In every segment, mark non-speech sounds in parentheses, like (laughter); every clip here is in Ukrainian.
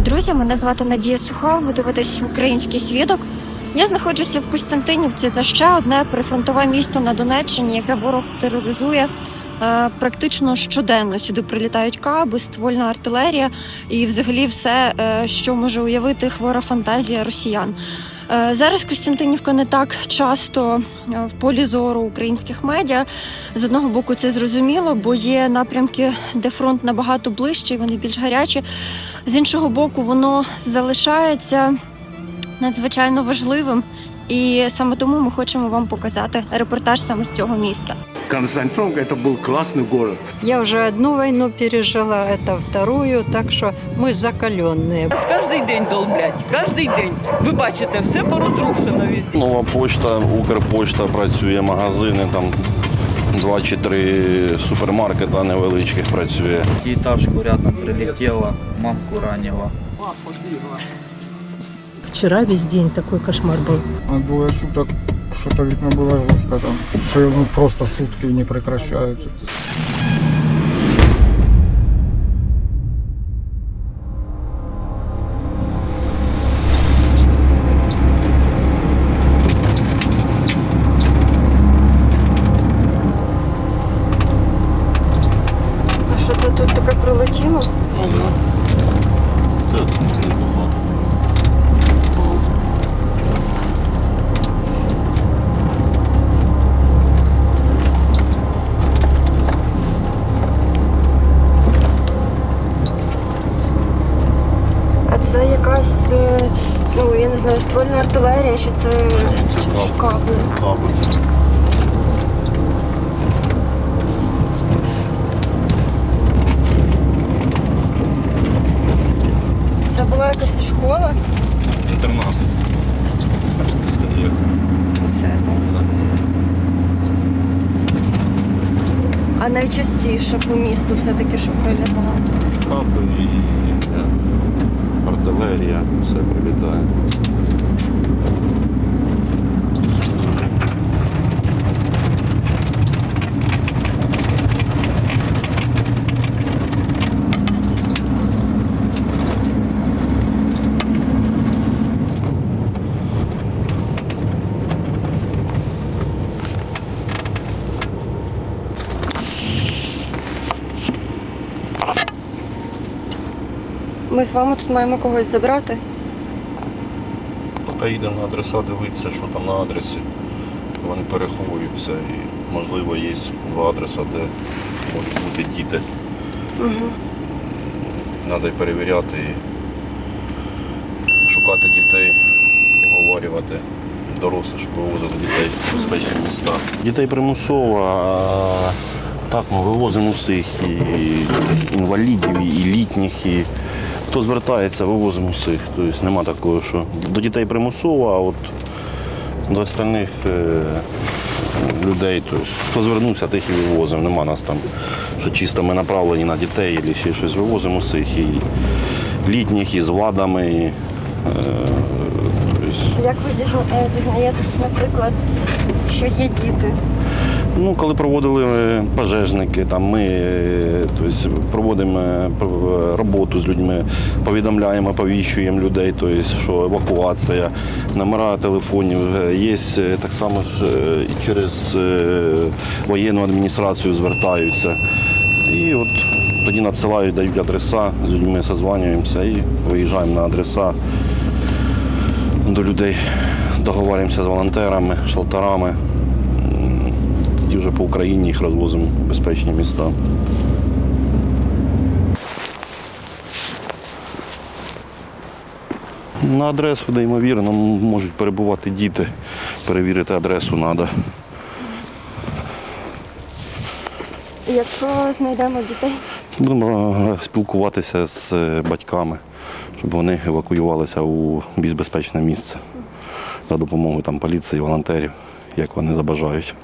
Друзі! Мене звати Надія Суха. Ви дивитесь український свідок. Я знаходжуся в Костянтинівці. Це ще одне прифронтове місто на Донеччині, яке ворог тероризує е, практично щоденно. Сюди прилітають каби, ствольна артилерія і, взагалі, все, е, що може уявити хвора фантазія росіян. Е, Зараз Костянтинівка не так часто в полі зору українських медіа. З одного боку, це зрозуміло, бо є напрямки, де фронт набагато ближчий, вони більш гарячі З іншого боку, воно залишається надзвичайно важливим. І саме тому ми хочемо вам показати репортаж саме з цього міста. Константиновка это был классный город. Я уже одну войну пережила, это вторую, так що ми закаленные. Нас кожен день долблять, кожен день. Ви бачите, все порозрушено везде. Нова почта, Укрпошта працює, магазини там. Два чи три супермаркета невеличких працює. Пятиэтажку рядом прилетела, мамку ранила. Вчера весь день такой кошмар был. А Двое суток что-то видно было жестко там. Все, ну, просто сутки не прекращаются. Найчастіше по місту все-таки що прилітало? Капи і е, артилерія, все прилітає. Ми з вами тут маємо когось забрати. Поки їдемо на адреса дивитися, що там на адресі. Вони переховуються і, можливо, є два адреса, де можуть бути діти. Угу. Треба перевіряти і шукати дітей, оговорювати дорослих, щоб вивозити дітей в безпечні міста. Дітей примусово, так ми вивозимо усіх і інвалідів, і літніх, і хто звертається, вивозимо усіх. Тобто нема такого, що до дітей примусово, а от до остальних е, людей, тобто, хто звернувся, тих і вивозимо. Нема нас там, що чисто ми направлені на дітей або ще щось. Вивозимо всіх і літніх, і з владами. І, е, тобто, Як ви е, дізнаєтесь, наприклад, що є діти? Ну, коли проводили е, пожежники, там ми тобто, проводимо е, роботу з людьми, повідомляємо, повіщуємо людей, тобто, що евакуація, номера телефонів. Є так само ж і через воєнну адміністрацію звертаються. І от тоді надсилають, дають адреса, з людьми созванюємося і виїжджаємо на адреса до людей, договорюємося з волонтерами, шелтерами. Тоді вже по Україні їх розвозимо в безпечні міста. На адресу, де ймовірно, можуть перебувати діти. Перевірити адресу треба. Якщо знайдемо дітей, Будемо е, спілкуватися з е, батьками, щоб вони евакуювалися у більш безпечне місце за допомогою там, поліції, волонтерів, як вони забажають.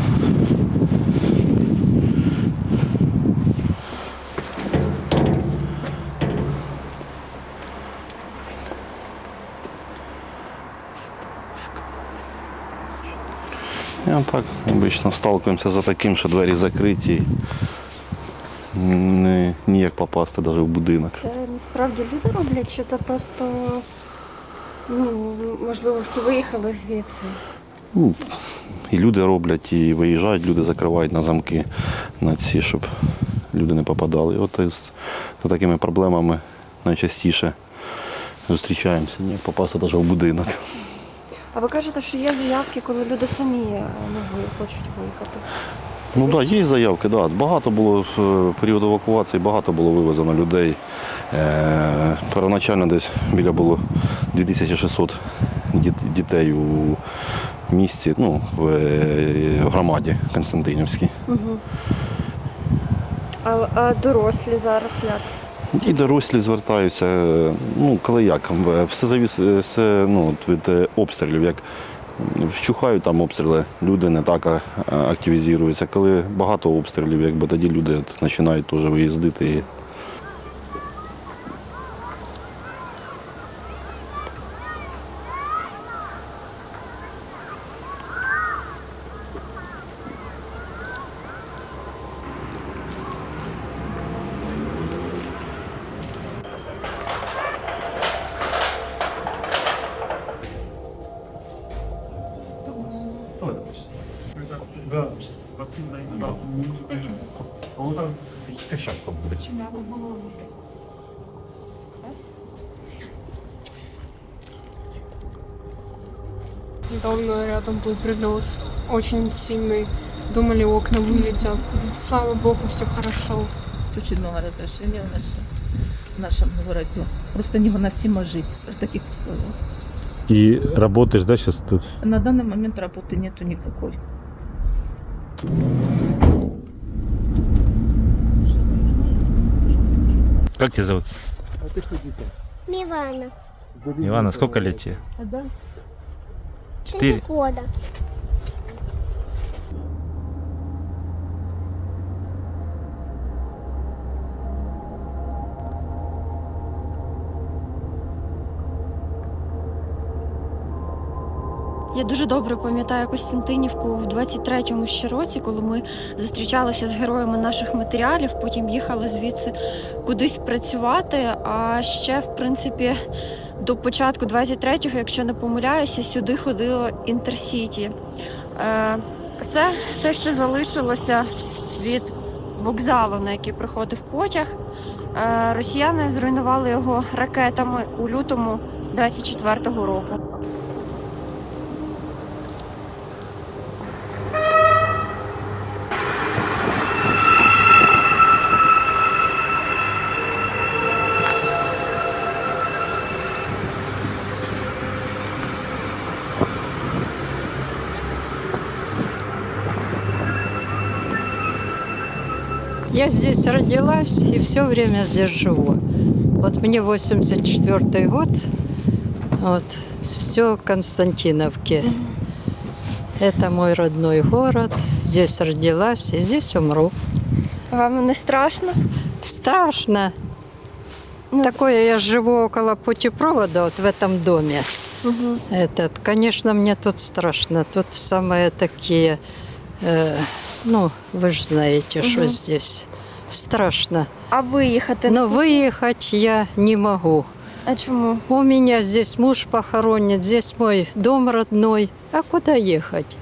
І так обично сталкуємося за таким, що двері закриті. Не, ніяк попасти навіть в будинок. це справді люди роблять, чи це просто ну можливо всі виїхали звідси? Ну, і люди роблять, і виїжджають, люди закривають на замки на ці, щоб люди не попадали. І от з, з такими проблемами найчастіше зустрічаємося, не попасти навіть в будинок. А ви кажете, що є заявки, коли люди самі е, ну, хочуть виїхати? Ну так, да, є заявки, да. Багато було в період евакуації, багато було вивезено людей. Е, первоначально десь біля було 2600 дітей у місті, ну, в е, громаді Константинівській. Угу. А, а дорослі зараз як? І дорослі звертаються. е, Ну, коли як, е, все завіс все, ну, від е, обстрілів. Як вщухають там обстріли, люди не так активізуються. Коли багато обстрілів, якби тоді люди починають теж виїздити. І Рядом был прилет, очень сильный. Думали, окна вылетят. Слава богу, все хорошо. Очень много разрешения в нашем, в нашем городе. Просто невыносимо жить при таких условиях. И работаешь, да, сейчас тут? На данный момент работы нету никакой. Как тебя зовут? Милана. Ивана, сколько лет тебе? Четыре. года. Я дуже добре пам'ятаю Костянтинівку в 23-му ще році, коли ми зустрічалися з героями наших матеріалів, потім їхали звідси кудись працювати. А ще, в принципі, до початку 23-го, якщо не помиляюся, сюди ходило інтерсіті. Е, Це те, що залишилося від вокзалу, на який приходив потяг. Е, Росіяни зруйнували його ракетами у лютому 24-го року. Я здесь родилась и все время здесь живу. Вот мне 84 год, вот, все Константиновки. Это мой родной город, здесь родилась и здесь умру. Вам не страшно? Страшно. Ну, Такое я живу около путепровода, вот в этом доме. Мгм. Этот, конечно, мне тут страшно. Тут самые такие, э, ну, вы же знаете, что Мгм. здесь страшно. А виїхати? Но выехать я не могу. А чому? У меня здесь муж похоронен, здесь мой дом родной. А куда ехать?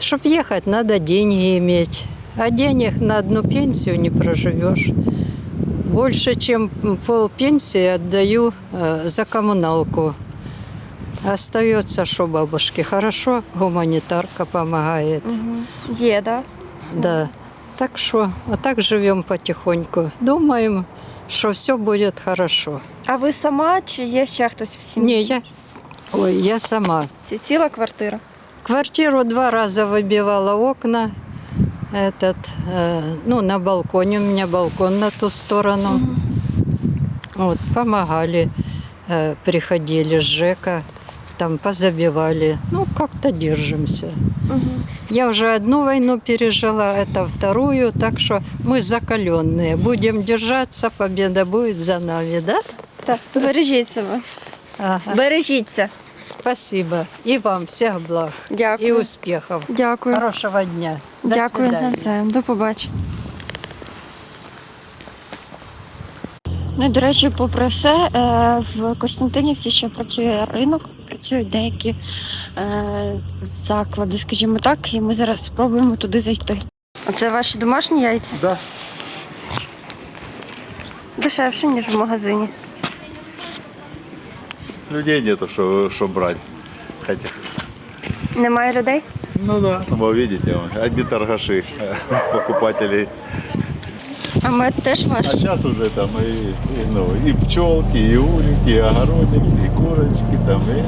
Чтоб ехать, надо деньги иметь. А денег на одну пенсию не проживешь. Больше, чем пол пенсии отдаю э, за коммуналку. Остается, что бабушке хорошо, гуманитарка помогает. Угу. Є, да? Да. Так что, вот так живем потихоньку. Думаем, что все будет хорошо. А ви сама чи є ще хтось в сім'ї? Не, я, ой, я сама. Це ціла квартира? Квартиру два раза выбивала окна. Этот, э, ну, на балконе, у меня балкон на ту сторону. Вот, помогали, э, приходили с ЖЭКа, там позабивали. Ну, как-то держимся. Угу. Я уже одну войну пережила, это вторую, так что мы закаленные. Будем держаться, победа будет за нами, да? Так, бережіть себе. Ага. Бережіться. Спасибо. И вам всех благ и Дякую. успехов. Дякую. Хорошего дня. До Дякую свидания. навзаєм. До побачення. Ну і до речі, попри все, е, в Костянтинівці ще працює ринок, працюють деякі е, заклади, скажімо так, і ми зараз спробуємо туди зайти. Оце ваші домашні яйця? Да. Дешевше, ніж в магазині. Людей нету, что, что брать. Хотя, Немає людей? ну да, вы видите, одни торгаши, (laughs) покупателей. А мед теж ваш? А сейчас уже там и, і, ну, і пчелки, и улики, и огородики, и курочки, там, и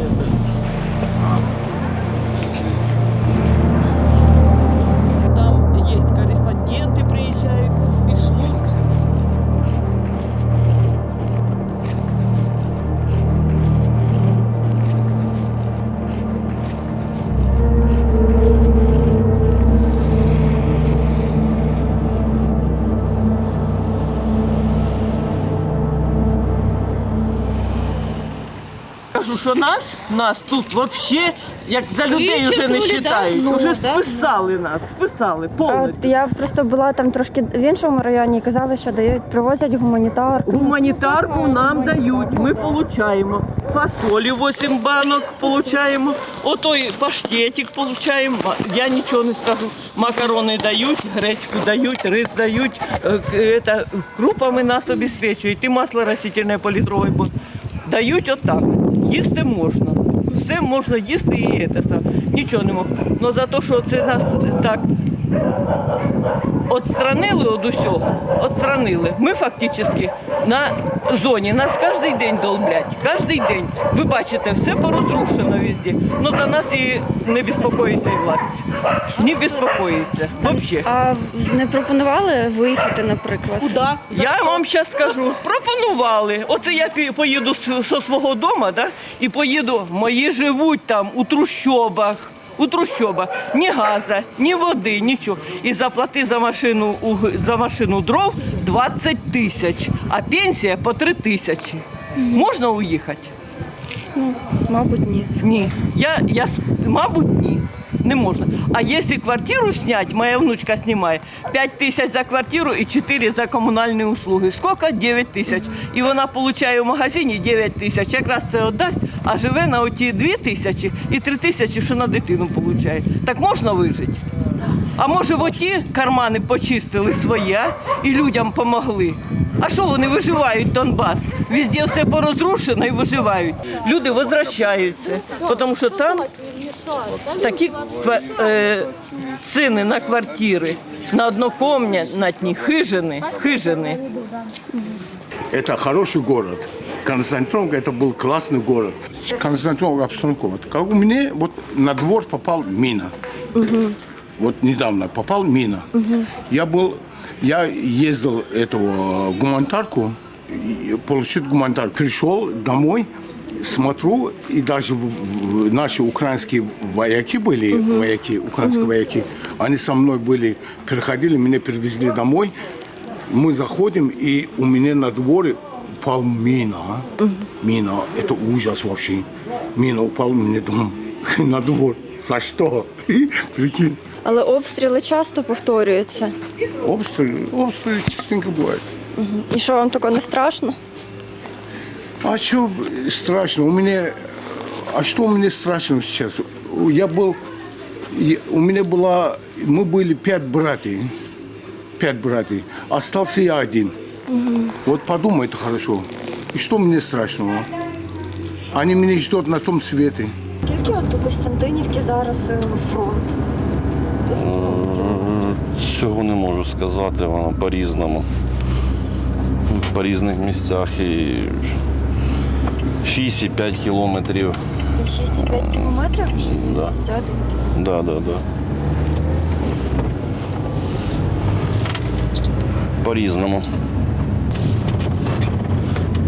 Що нас, нас тут взагалі, як за людей вже не вважають. Уже списали нас, списали повністю. я просто була там трошки в іншому районі і казали, що дають, привозять гуманітарку. Гуманітарку нам дають, ми получаємо. Фасолі 8 банок получаємо. Отой паштетик получаємо. Я нічого не скажу. Макарони дають, гречку дають, рис дають, е, к- это, крупами нас обезпечують. І масло растительне по літровій бо дають отак. Їсти можна. Все можна їсти і це саме. Нічого не можна. Але за те, що це нас так відстранили від усього, відстранили. Ми фактично на зоні. Нас кожен день долблять. Кожен день. Ви бачите, все порозрушено везде. Ну за нас і не безпокоїться і власть. Не безпокоїться. Взагалі. А не пропонували виїхати, наприклад? Куда? Я вам зараз скажу, пропонували. Оце я поїду з зі свого дому, да? і поїду. Мої живуть там у трущобах. У трущобах ні газа, ні води, нічого. І заплати за машину за машину дров 20 тисяч, а пенсія по 3 тисячі. Можна уїхати? Мабуть, ні. Ні. Я, я, мабуть, ні. Не можна. А якщо квартиру зняти, моя внучка знімає 5 тисяч за квартиру і 4 за комунальні услуги. Скільки? 9 тисяч. І вона отримує в магазині 9 тисяч. Якраз це віддасть, а живе на оті 2 тисячі і 3 тисячі, що на дитину отримує. Так можна вижити? А може в оті кармани почистили свої а? і людям допомогли? А що вони виживають Донбас? Везде все порозрушено і виживають. Люди возвращаються, тому що там такі ква- е, ціни на квартири, на однокомнатні хижини, хижини. Это хороший город. Константиновка это был классный город. Константиновка обстановка. Вот, как у меня вот на двор попал мина. Вот недавно попал мина. Я был, я ездил этого гуманитарку, и получить гуманитарку. Пришел домой, смотрю, и даже в- в- наши украинские вояки были, вояки, украинские вояки, они со мной были, приходили, меня привезли домой. Мы заходим, и у меня на дворе упал мина. а. Мина. Это ужас вообще. Мина упал мне дом (laughs) на двор. За что? (laughs) Прикинь. Але обстріли часто повторюються. Обстрелы, обстрелы частенько бывает. І що вам такого не страшно? А что страшно? У меня... А что у меня страшно сейчас? Я был... я- У меня была... Мы были пять братьев. Пять братьев. Остался я один. Вот подумай это хорошо. И что мне страшного? Они меня ждут на том свете. Скільки от у Костянтинівки зараз е, фронт? Цього не можу сказати, воно по-різному. По різних місцях і 6,5 кілометрів. 6,5 кілометрів вже є Да. Да, да, да. По-різному.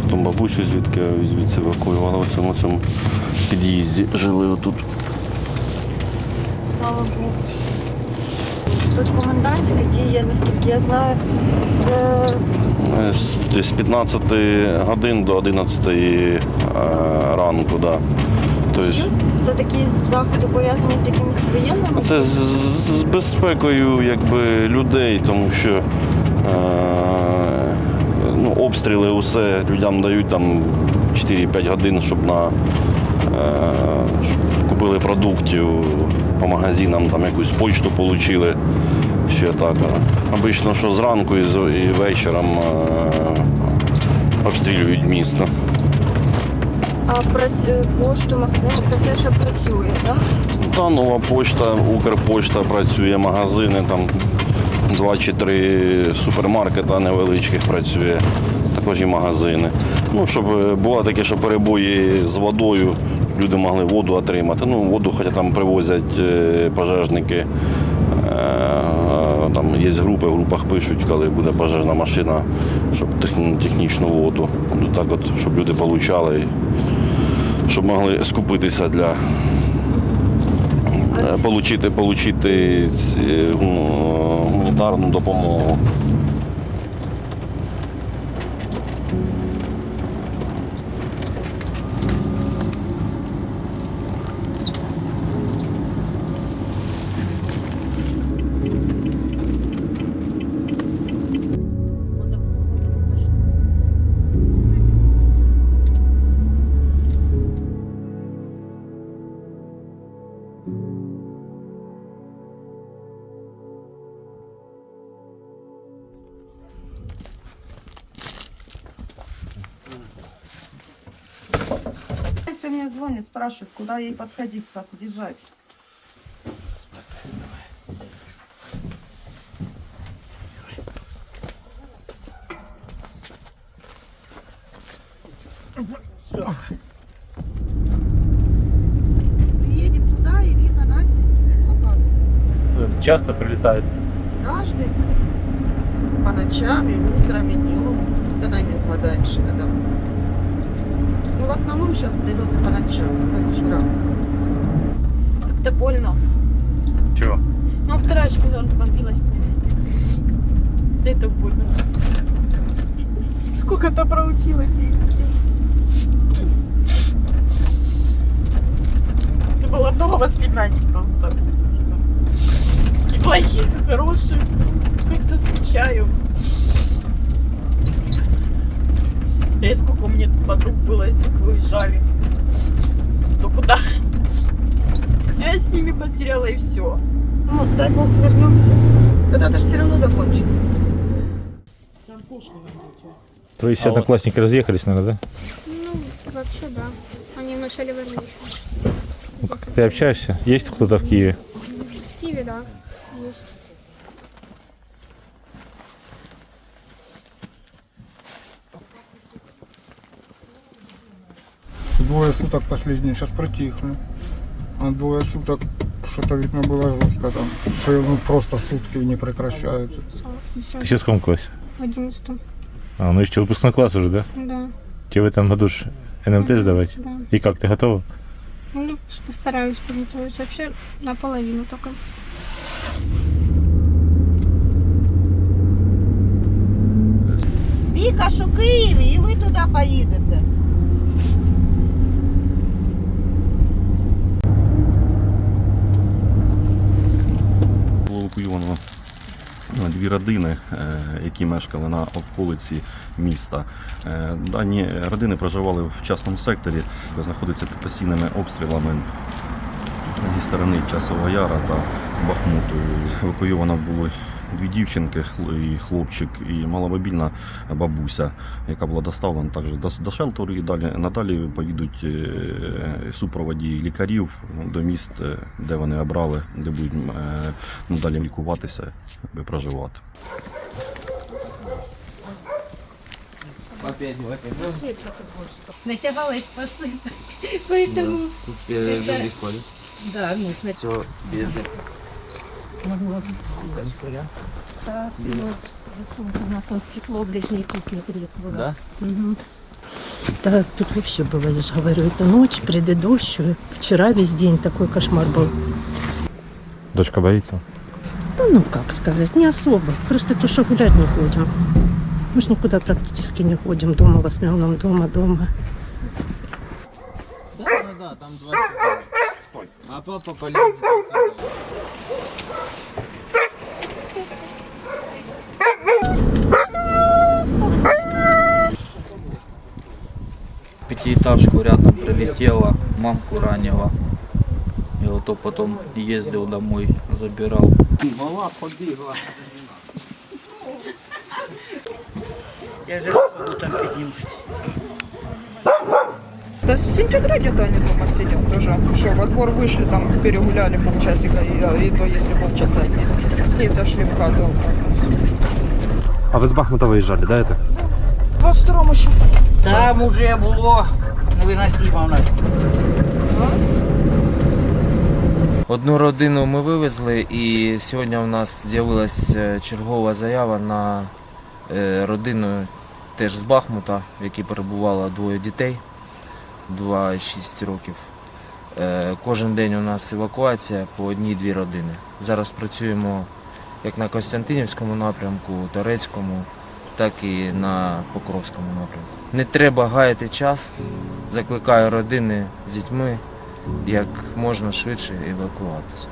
Потім бабусю звідки звідси евакуювали в цьому, цьому під'їзді. Жили отут. Слава Богу. Тут комендантська діє, наскільки я знаю, з Е, З, з 15 годин до 11 е, ранку. Да. Тобто, за такі заходи пов'язані з якимись воєнними. це з, з- з безпекою якби, людей, тому що е, ну, обстріли, усе людям дають там 4-5 годин, щоб на е, щоб купили продуктів по магазинам, там якусь почту отримали. Ще так. Обично, що зранку і, вечором е, обстрілюють місто. А пошту, магазин, це все ще працює, так? Та нова почта, Укрпошта працює, магазини, там два чи три супермаркета невеличких працює, також і магазини. Ну, щоб е, було таке, що перебої з водою, люди могли воду отримати. Ну, воду хоча там привозять е, пожежники. Е, Там є групи, в групах пишуть, коли буде пожежна машина, щоб технічну воду. Так от, щоб люди отримали, щоб могли скупитися для е, ці, ну, гуманітарну допомогу. Спрашивают, куда ей подходить, как въезжать. Приедем туда, и Лиза Настя скинет локацию. Часто прилетает. Каждый день. По ночам, и утром, и днем. Когда не попадаешь, когда. В основном сейчас прилеты по ночам, по вечерам. Как-то больно. Чего? Ну, вторая школа разбомбилась полностью. Это больно. Сколько-то проучилась. Это было много воспоминаний просто. И плохих, и хороших. Как-то скучаю. И сколько у меня тут подруг было, если бы уезжали. То куда? Связь с ними потеряла и все. Ну, дай бог вернемся. Когда-то же все равно закончится. Твои все одноклассники разъехались, наверное, да? Ну, вообще да. Они в начале войны еще. Ну, как ты общаешься? Есть кто-то в Киеве? В Киеве, да. Есть Двое суток последние сейчас протихли. А двое суток что-то видно было жестко там. Цел- ну, просто сутки не прекращаются. Ты сейчас в каком классе? В одиннадцатом. А, ну еще выпускной класс уже, да? Да. Тебе в этом году ж НМТ сдавать? Да. И как, ты готова? Ну, постараюсь подготовить. Вообще наполовину только. Віка, що в Києві, і ви туди поїдете. Дві родини, е, які мешкали на околиці міста. Е, Дані родини проживали в частному секторі, де знаходиться під постійними обстрілами зі сторони Часового Яра та Бахмуту. Евакуйовано було дві дівчинки і хлопчик, і маломобільна бабуся, яка була доставлена також до, шелтеру. І далі надалі поїдуть е, супроводі лікарів до міст, е, де вони обрали, де будуть е, надалі лікуватися, аби проживати. Натягалась пасы. Поэтому... Тут тебе жили ходят. Да, нужно. Все без Так, у нас он стекло в летней кухне трекло. Да? Да, тут вообще было, я же говорю, это ночь предыдущую. Вчера весь день такой кошмар был. Дочка боится? Да ну как сказать, не особо. Просто то, что гулять не ходим. Мы ж никуда практически не ходим. Дома в основном, дома, дома. Да, да, да, там 20. А папа полез. многоэтажку рядом прилетела, мамку ранила. И вот то потом ездил домой, забирал. Мала побігла. Я же буду там піднімати. Да с сентября где-то они дома сидят тоже. Что, во двор вышли, там перегуляли полчасика, и, и то если полчаса есть. И зашли в хату. А ви з Бахмута виїжджали, да, это? 22 еще. Там уже було Невиносимо в нас. Одну родину ми вивезли, і сьогодні у нас з'явилася чергова заява на е, родину теж з Бахмута, в якій перебувало двоє дітей 2 і 6 років. Е, Кожен день у нас евакуація по одній-дві родини. Зараз працюємо як на Костянтинівському напрямку, Торецькому, так і на Покровському напрямку. Не треба гаяти час, закликаю родини з дітьми як можна швидше евакуватися.